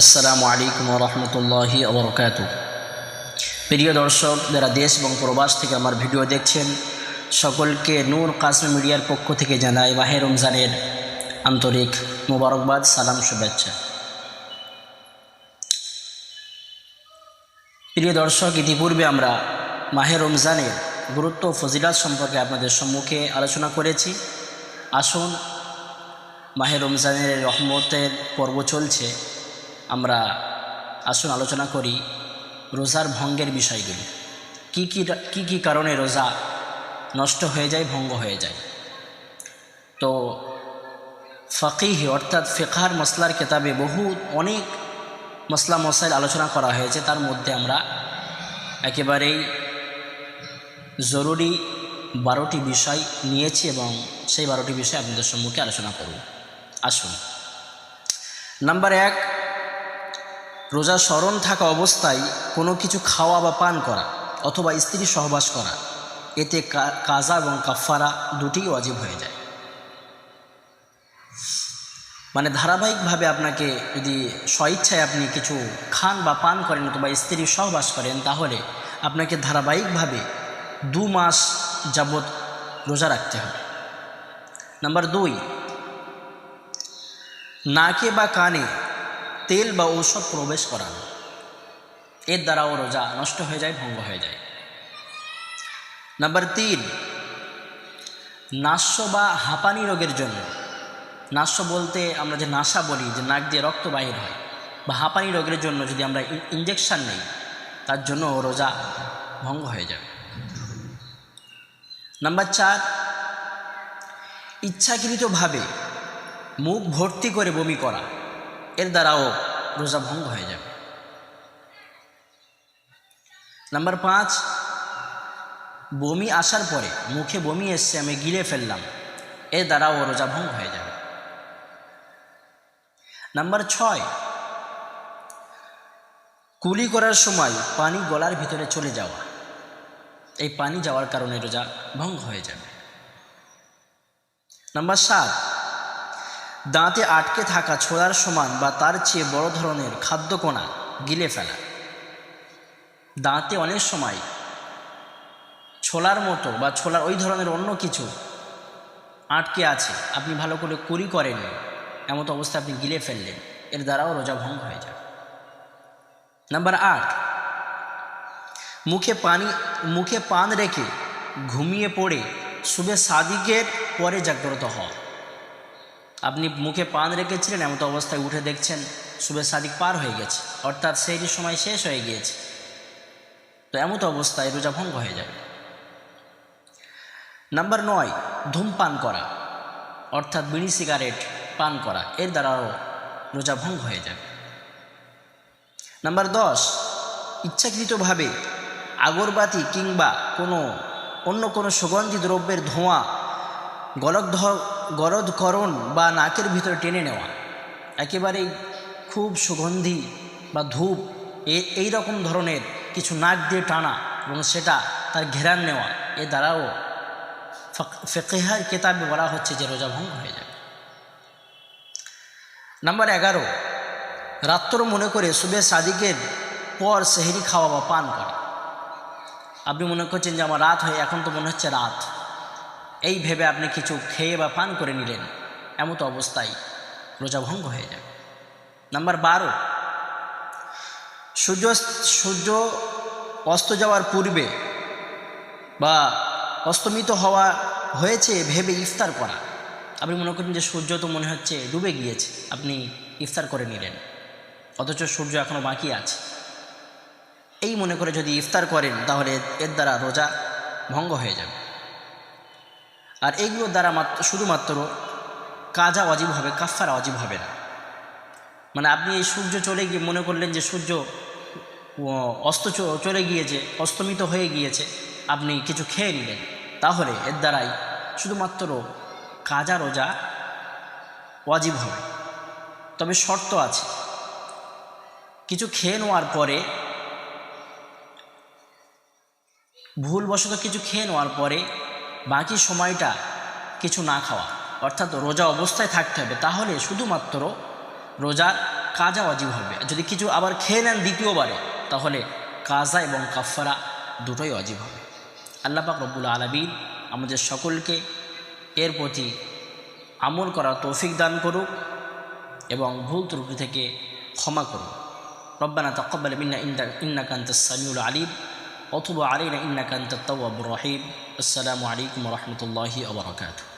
আসসালামু আলাইকুম রহমতুল্লাহি আবরকাত প্রিয় দর্শক, যারা দেশ এবং প্রবাস থেকে আমার ভিডিও দেখছেন, সকলকে নূর কাসম মিডিয়ার পক্ষ থেকে জানাই মাহে রমজানের আন্তরিক মোবারকবাদ, সালাম, শুভেচ্ছা। প্রিয় দর্শক, ইতিপূর্বে আমরা মাহে রমজানের গুরুত্ব ফজিলাত সম্পর্কে আপনাদের সম্মুখে আলোচনা করেছি। আসুন, মাহে রমজানের রহমতের পর্ব চলছে। আমরা আসুন আলোচনা করি রোজার ভঙ্গের বিষয়গুলি। কী কী কী কি কারণে রোজা নষ্ট হয়ে যায়, ভঙ্গ হয়ে যায়? তো ফকিহ অর্থাৎ ফেকার মশলার কেতাবে বহু, অনেক মশলা মশাইল আলোচনা করা হয়েছে। তার মধ্যে আমরা একেবারেই জরুরি বারোটি বিষয় নিয়েছি এবং সেই বারোটি বিষয় আপনাদের সম্মুখে আলোচনা করব। আসুন। নাম্বার এক রোজা স্মরণ থাকা অবস্থায় কোনো কিছু খাওয়া বা পান করা অথবা স্ত্রী সহবাস করা, এতে কাজা এবং কাফারা দুটিই অজীব হয়ে যায়। মানে ধারাবাহিকভাবে আপনাকে যদি স্বইচ্ছায় আপনি কিছু খান বা পান করেন অথবা স্ত্রী সহবাস করেন, তাহলে আপনাকে ধারাবাহিকভাবে দু মাস যাবৎ রোজা রাখতে হবে। নাম্বার দুই, নাকে বা কানে তেল বা ঔষধ প্রবেশ করানো এর দ্বারাও রোজা নষ্ট হয়ে যায়, ভঙ্গ হয়ে যায়। নাম্বার তিন, নাস্য বা হাঁপানি রোগের জন্য। নাস্য বলতে আমরা যে নাসা বলি, যে নাক দিয়ে রক্ত বাহির হয়, বা হাঁপানি রোগের জন্য যদি আমরা ইঞ্জেকশান নেই, তার জন্য রোজা ভঙ্গ হয়ে যাবে নাম্বার চার, ইচ্ছাকৃতভাবে মুখ ভর্তি করে বমি করা। এর দ্বারাও রোজা ভঙ্গ হয়ে যাবে। নাম্বার পাঁচ, বমি আসার পরে মুখে বমি এসছে, আমি গিলে ফেললাম। এর দ্বারাও রোজা ভঙ্গ হয়ে যাবে। নাম্বার ছয়, কুলি করার সময় পানি গলার ভিতরে চলে যাওয়া। এই পানি যাওয়ার কারণে রোজা ভঙ্গ হয়ে যাবে। নাম্বার সাত দাঁতে আটকে থাকা ছোড়ার সমান বা তার চেয়ে বড় ধরনের খাদ্যকণা গিলে ফেলা। দাঁতে অনেক সময় ছোলার মতো বা ছোলার ওই ধরনের অন্য কিছু আটকে আছে, আপনি ভালো করে কুরি করেন এমত অবস্থা আপনি গিলে ফেললেন, এর দ্বারাও রোজা ভঙ্গ হয়ে যায় নাম্বার আট, মুখে পানি, মুখে পান রেখে ঘুমিয়ে পড়ে শুভে সাদিকের পরে জাগ্রত হওয়া। আপনি মুখে পান রেখেছিলেন এমত অবস্থায় উঠে দেখছেন শুভে সাদিক পার হয়ে গেছে। অর্থাৎ সেই সময় শেষ হয়ে গিয়েছে। তো এমত অবস্থায় রোজা ভঙ্গ হয়ে যাবে। নাম্বার নয় ধূমপান করা। অর্থাৎ বিড়ি, সিগারেট পান করা। এর দ্বারাও রোজা ভঙ্গ হয়ে যাবে। নাম্বার দশ, ইচ্ছাকৃতভাবে আগরবাতি কিংবা কোনো অন্য কোনো সুগন্ধি দ্রব্যের ধোঁয়া গলদ গরদকরণ বা নাকের ভিতরে টেনে নেওয়া, একেবারেই খুব সুগন্ধি বা ধূপ এই রকম ধরনের কিছু নাক দিয়ে টানা এবং সেটা তার ঘেরান নেওয়া, এ দ্বারাও ফক- ফেকেহার কেতাবে বলা হচ্ছে যে রোজা ভঙ্গ হয়ে যাবে। নাম্বার এগারো, রাত্র মনে করে শুভে সাদিকের পর সেহেরি খাওয়া বা পান করা। আপনি মনে করছেন যে আমার রাত হয়ে, এখন তো মনে হচ্ছে রাত। এই ভেবে আপনি কিছু খেয়ে বা পান করে নিলেন। এমত অবস্থায় রোজা ভঙ্গ হয়ে যাবে নাম্বার বারো, সূর্য সূর্য অস্ত যাওয়ার পূর্বে বা অস্তমিত হওয়া হয়েছে ভেবে ইফতার করা। আপনি মনে করেন যে সূর্য তো মনে হচ্ছে ডুবে গিয়েছে, আপনি ইফতার করে নিলেন। অথচ সূর্য এখনও বাকি আছে। এই মনে করে যদি ইফতার করেন, তাহলে এর দ্বারা রোজা ভঙ্গ হয়ে যাবে। আর এইগুলোর দ্বারা মাত্র, শুধুমাত্র কাজা অজীব হবে কাফারা অজীব হবে না। মানে আপনি এই সূর্য চলে গিয়ে মনে করলেন যে সূর্য অস্ত চলে গিয়েছে, অস্তমিত হয়ে গিয়েছে, আপনি কিছু খেয়ে নিলেন। তাহলে এর দ্বারাই শুধুমাত্র কাজা রোজা ওয়াজিব হবে। তবে শর্ত আছে। কিছু খেয়ে নেওয়ার পরে, ভুলবশত কিছু খেয়ে নেওয়ার পরে বাকি সময়টা কিছু না খাওয়া। অর্থাৎ রোজা অবস্থায় থাকতে হবে। তাহলে শুধুমাত্র রোজা, কাজা অজীব হবে। যদি কিছু আবার খেয়ে নেন দ্বিতীয়বারে, তাহলে কাজা এবং কাফারা দুটোই অজীব হবে। আল্লাহ পাক রব্বুল আলমিন আমাদের সকলকে এর প্রতি আমল করা তৌফিক দান করুক এবং ভুল ত্রুটি থেকে ক্ষমা করুক। রব্বানা তকব্বাল মিন্না ইন্না ইন্নাকা আনতাস সামিউল আলিম। وتب علينا إنك أنت التواب الرحيم. السلام عليكم ورحمة الله وبركاته.